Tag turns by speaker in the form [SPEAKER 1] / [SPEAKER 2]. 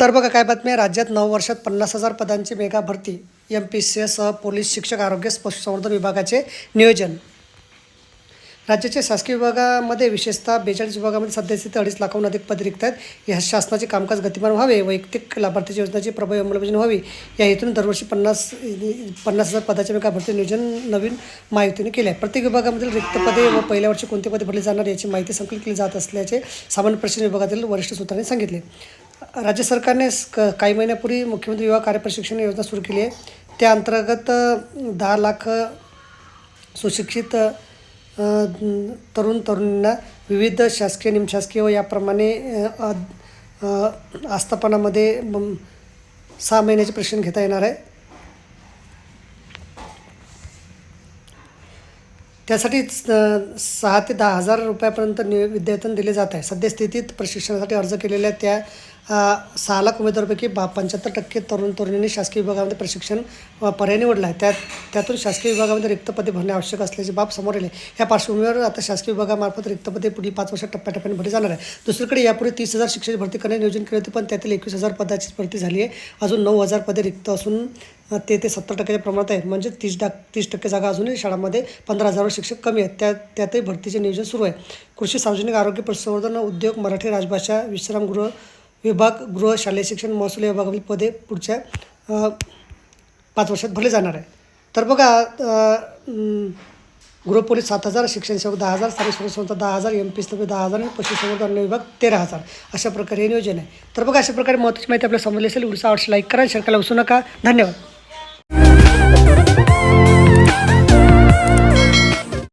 [SPEAKER 1] तर बघा काय बातमी आहे? राज्यात नऊ वर्षात पन्नास हजार पदांची मेगा भरती. M P S C police शिक्षक आरोग्य पशुसंवर्धन विभागाचे नियोजन. राज्याच्या शासकीय विभागामध्ये विशेषतः बेचाळीस विभागामध्ये सध्या अडीच लाखाहून अधिक पद रिक्त आहेत या शासनाचे कामकाज गतिमान व्हावे वैयक्तिक लाभार्थी योजनेची प्रभावी अंमलबजावणी व्हावी. या हेतून दरवर्षी पन्नास पन्नास हजार पदाच्या मेगा भरती नियोजन नवीन माहितीने केले आहे. प्रत्येक विभागामधील रिक्त पदे व पहिल्या वर्षी कोणती पदे भरली जाणार याची माहिती संकलित केली जात असल्याचे सामान्य प्रशिक्षण विभागातील वरिष्ठ सूत्रांनी सांगितले. राज्य सरकारने स- क- काही महिन्यापूर्वी मुख्यमंत्री युवा कार्यप्रशिक्षण योजना सुरू केली आहे. त्या अंतर्गत दहा लाख सुशिक्षित तरुण तरुणींना विविध शासकीय निमशासकीय व याप्रमाणे आस्थापनामध्ये सहा महिन्याचे प्रशिक्षण घेता येणार आहे. त्यासाठी सहा ते दहा हजार रुपयापर्यंत नि विद्यार्थ्यांना दिले जात आहे. सद्यस्थितीत प्रशिक्षणासाठी अर्ज केलेल्या त्या सहा लाख उमेदवारपैकी बा पंच्याहत्तर टक्के तरुण तरुणींनी शासकीय विभागामध्ये प्रशिक्षण पर्याय निवडला आहे. त्यात त्यातून शासकीय विभागामध्ये रिक्त पदे भरणे आवश्यक असल्याची बाब समोर आली या पार्श्वभूमीवर आता शासकीय विभागामार्फत रिक्त पदे पुढील पाच वर्षात टप्प्याटप्प्याने भरली जाणार आहे दुसरीकडे यापूर्वी तीस हजार शिक्षक भरती करण्याचे नियोजन केले होते पण त्यातील एकवीस हजार पदाची भरती झाली आहे. अजून नऊ हजार पदे रिक्त असून ते ते सत्तर टक्क्याच्या प्रमाणात आहे म्हणजे तीस टक तीस टक्के जागा अजूनही शाळांमध्ये पंधरा हजारवर शिक्षक कमी आहेत. त्या त्यातही भरतीचे नियोजन सुरू आहे. कृषी सार्वजनिक आरोग्य पशुसंवर्धन उद्योग मराठी राजभाषा विश्रामगृह विभाग गृह शालेय शिक्षण महसूल विभागातील पदे पुढच्या पाच वर्षात भरले जाणार आहे तर बघा अ, गृहपोलीस सात हजार शिक्षण सेवक दहा हजार स्थानिक स्वराज्य संस्था दहा हजार एम पी स्तंभ दहा हजार आणि पशुसंवर्धन अन्न विभाग तेरा हजार. अशा प्रकारे हे नियोजन आहे. तर बघा अशा प्रकारे महत्त्वाची माहिती आपल्याला समजली असेल व्हिडिओ आवडशी लाईक करा शेअर करायला विसरू नका. धन्यवाद.